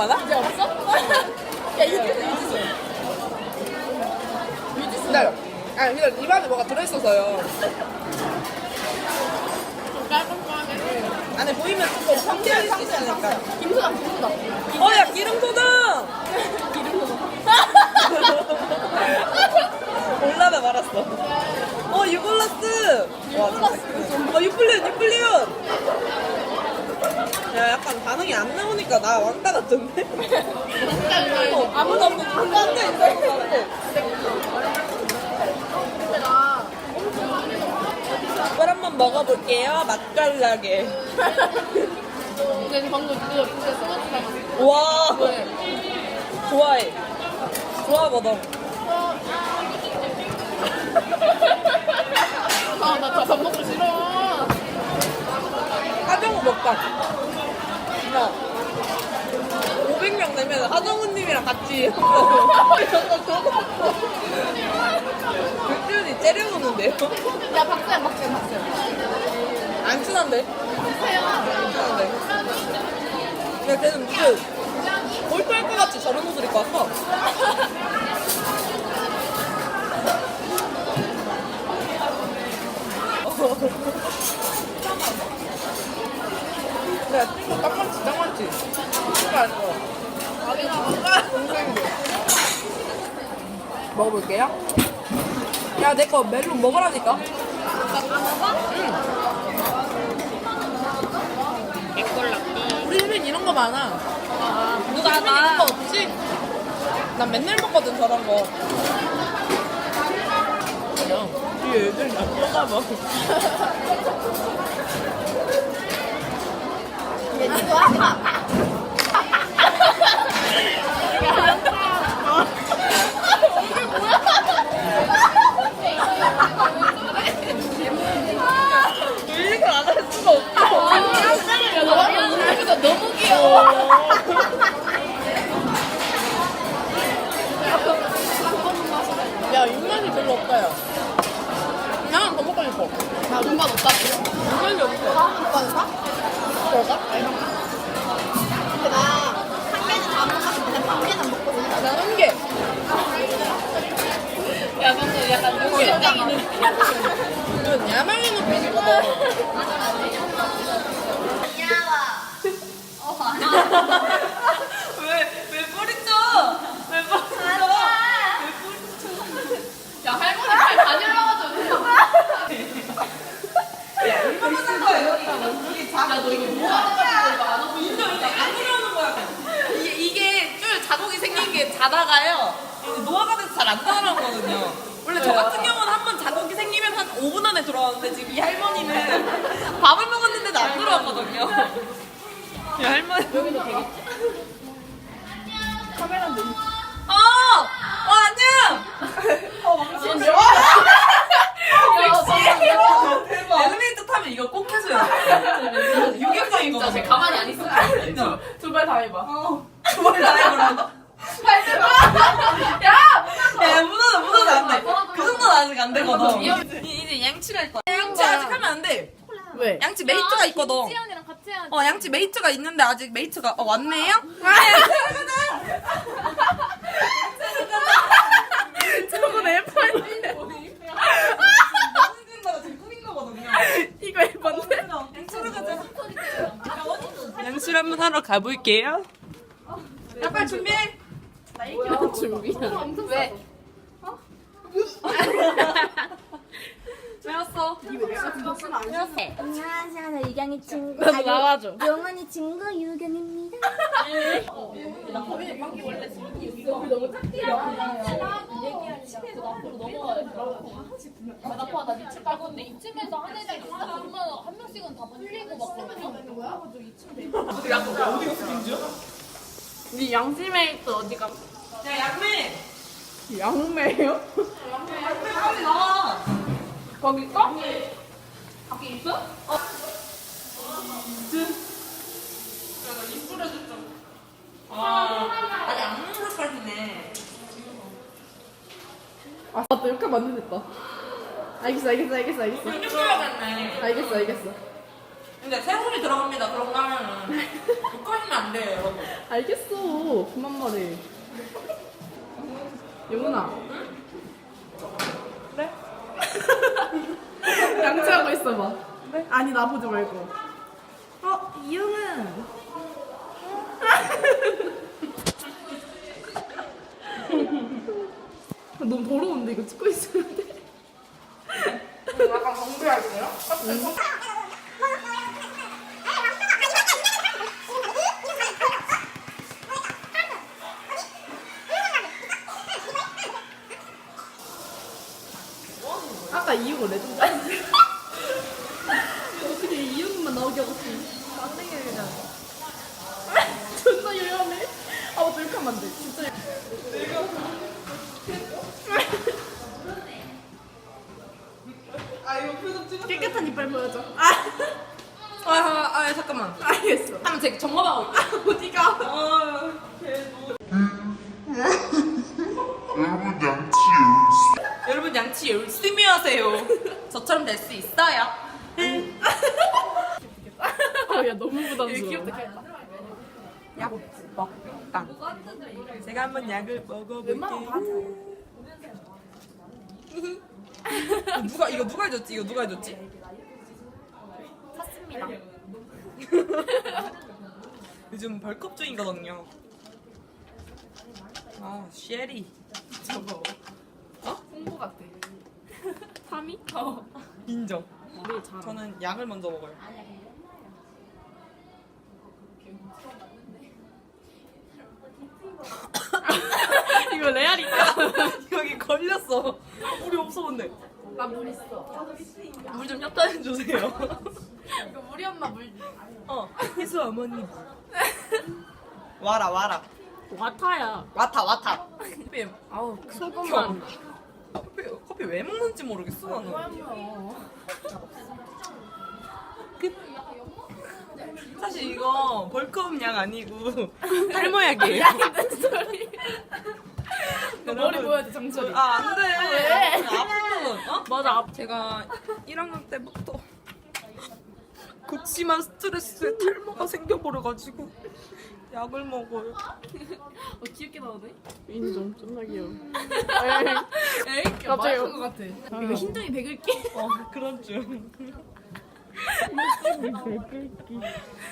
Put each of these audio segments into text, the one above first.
많아? 이제 없어? 야 유지수 유지수. 유지수. 기다려. 아 기다려 입안에 뭐가 들어있어서요. 깔끔하게. 안에 보이면 조금 성질이 상실하니까. 김소당 김소당. 어야 기름소금. 올라다 말았어. 어 유골라스. 유골라스. 어 유플리온 유플리온. 야 약간 반응이 안 나 왕따 같던데. 어, 아무도 없는 있어. 이걸 한번 먹어볼게요. 맛깔나게. 근데 방금 그거 진짜 소주 닮았어. 와 왜? 좋아해. 좋아하거든. 아, 나 밥 먹기 싫어. 하정우 먹방. 야, 500명 되면 하정우님이랑 같이 백준이 째려보는데요? 야, 박수야, 박수야, 박수야. 안 친한데? 박수야. 안 친한데? 야, 걔는 무슨 골프할 것 같이 저런 옷을 입고 왔어. 야, 친구 딱 많지, 딱 많지. 아니고. 동생들. 먹어볼게요. 야, 내 거 멜론 먹으라니까. 우리 집엔 이런 거 많아. 누가 집엔 이런 거 없지? 난 맨날 먹거든 저런 거. 야, 이 애들 나 쳐다봐. 얘도 하지 마. 이걸 안할 수가 없어. 야, 너무 웃기다. 너무 귀여워. 야, 입맛이 별로 없다, 야. 나는 더 먹고 싶어. 없다. 입맛이 없어. 사? 뭐가? 근데 나한 개는 다 먹었는데 한 개는 안 먹거든. 나한 개. 야, 방금 약간 욕심쟁이는. 이건 야말리 눈빛이거든. 왜, 왜 뿌리쳐? 왜 뿌리쳐? 야, 할머니 팔 가질러가지고. 야, 얼마나 너 이거 뭐 하는 거야? 이거 안 하고 있어. 인정, 인정. 안 들어오는 거야. 이게, 줄 자국이 생긴 게 자다가요. 이제 노화가 돼서 잘안 들어오거든요. 원래 저 같은 경우는 한 번 자국이 생기면 한 5분 안에 들어왔는데 지금 이 할머니는 밥을 먹었는데도 안 들어왔거든요. 이 할머니. 여기도 되겠지? 카메라인데. 어! 어, 안녕! 어, 왕신. 야, 잠깐만. 대박. 엘리베 이거 꼭 해줘요. 유격적인 진짜 쟤 거거든요. 가만히 안 있어. 두 발 다 해봐. 두번 다 해보라고. 야! 야, 무너져, 무너져, 안 돼. 그 정도는 아직 안 되거든. 이- 이제 양치를 할 거야. 양치 아직 하면 안 돼. 왜? 양치 메이트가 있거든. 지연이랑 같이 해야지. 어, 양치 메이트가 있는데 아직 메이트가, 어, 왔네요? 저거 내 팔인데. 이거 예쁜데? 양치를 가자. 양치를 한번 하러 가볼게요. 야, 빨리 준비해. 준비한. 왜? 배웠어. 안녕하세요. 저 유경이 친구. 나도 나와줘. 영원히 친구 유경입니다. 나빠 나 미칠 깔고 근데 이쯤에서 한 애들 있어. 그러면 한 명씩은 다 풀리고 막 그러거든. 네 양심메이트 어디가? 야, 양매. 양매요? 양매 빨리 나와. 거기 있어? 밖에 있어? 아니, 안 먹는 색깔이네. 아, 맞다. 이렇게 만든 됐다. 알겠어 알겠어 알겠어 알겠어. 좀 들어가겠네. 알겠어 알겠어. 근데 새우이 들어갑니다. 그런 거 하면은 헷갈리면 안 돼요, 여러분. 알겠어. 그만 말해. 영훈아. 그래? 양치하고 있어봐. 그래? 아니 나 보지 말고. 어 이영은. 너무 더러운데 이거 찍고 있었는데. 약간 정비할게요. 아까 이유가 레전드. 어떻게 이유만 나오게 하고 싶지? 존나 요염해. 아, 맞다, 이렇게 하면 안 돼. 진짜. 아, 이거 표정 찍었어. 깨끗한 이빨 보여줘. 아, 아, 아, 아, 잠깐만. 알겠어. 한번 제가 점검하고 있게. 어디가? 아, 개 양치 열심히 하세요. 저처럼 될 수 있어요. 아, 야, 너무 부담스러워. 약 먹방. 제가 한번 약을 먹어볼게요. 누가 이거 누가 해줬지? 이거 누가 해줬지? 샀습니다. 요즘 벌컵 중이거든요. 아 쉐리. 저거. 어? 홍보 같아. 타미? 어. 인정. 우리 잘. 저는 약을 먼저 먹어요. 이거 레알이다. 여기 걸렸어. 물이 없어 근데. 나물 있어. 물좀 협찬해 주세요. 이거 우리 엄마 물. 어, 희수 어머니. 와라 와라. 와타야. 와타 와타. 아우, 소금만. 커피, 커피 왜 먹는지 모르겠어 나는. 사실 이거 벌크업 약 아니고 탈모약이에요. 머리 보여줘, 정철이. 아, 안 돼. 왜? 아프면, 어? 맞아, 앞. 제가 1학년 때부터 극심한 스트레스에 탈모가 생겨버려가지고 약을 먹어요. 어, 귀엽게 나오네? 인정, 존나 귀여워. 에이, 갑자기 것 같아. 이거 흰둥이 백을기? 어, 그런 줄.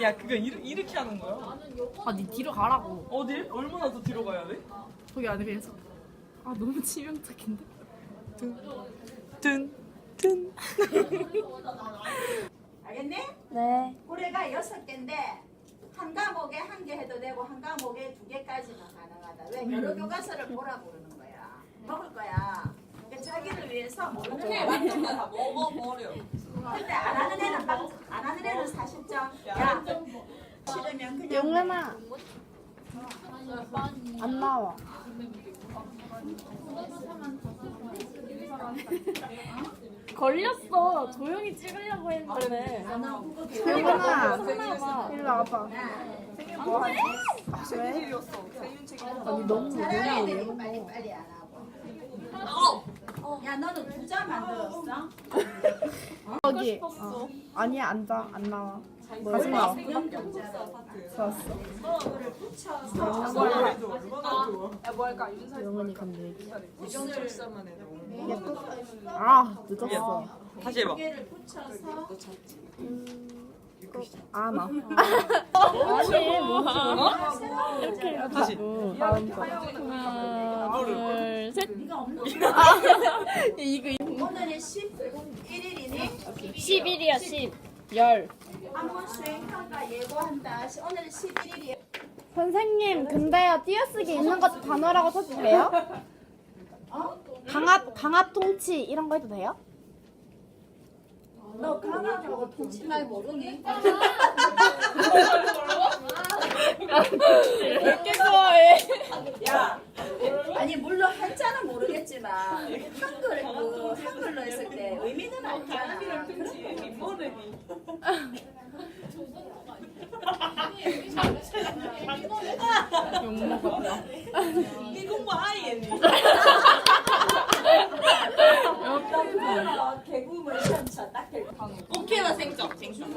야, 그거 이르, 이렇게 하는 거야? 아, 니 뒤로 가라고. 어디? 얼마나 더 뒤로 가야 돼? 거기 안에 그래서. 아, 너무 치명적인데? 든, 든. 알겠니? 네. 고래가 여섯 개인데 한 과목에 한 개 해도 되고 한 과목에 두 개까지는 가능하다. 왜 여러 교과서를 보라고 그러는 거야. 먹을 거야. 그러니까 자기를 위해서 모르는 애 완전 다 먹어버려. 근데 안 하는 애는 막, 안 하는 애는 사실상 야 싫으면 그냥 영래마. 안 나와. 걸렸어. 조용히 찍으려고 했는데. 영래마. 일로 와봐. 뭐 하지? 왜? 아니 너무 너무 돼. 빨리 빨리 안 하고. 야 너는 두자 만들었어? 여기. 어. 아니야 앉아 안 나와. 가지 마. 좋았어. 영은이 근데 이게 또. 아 늦었어. 다시 해봐. 아 나. 아니 뭐 이렇게 다시. 해가지고 마음껏. 하나 둘 셋. 네가 없는 이거 오늘이 11일이니? 11이야 10. 열. 한번 수행 평가 예고한다. 오늘 11일이야. 선생님 근데요 띄어쓰기 있는 것도 단어라고 써도 돼요? 강압 강압 통치 이런 거 해도 돼요? 너 강하고 통치말 모르니? 왜 이렇게 좋아해? 야, 아니 물론 한자는 모르겠지만 한글 그 한글로 했을 때 의미는 알잖아. 이 공부 개구물 딱 개구물. 오케이나 생점 생점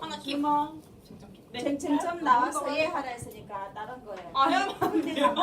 하나 기 네. 나와서 했으니까 다른 거예요. 아 해면 안 돼요? 맞아요. 겹쳐도 된다면서요 맞아요.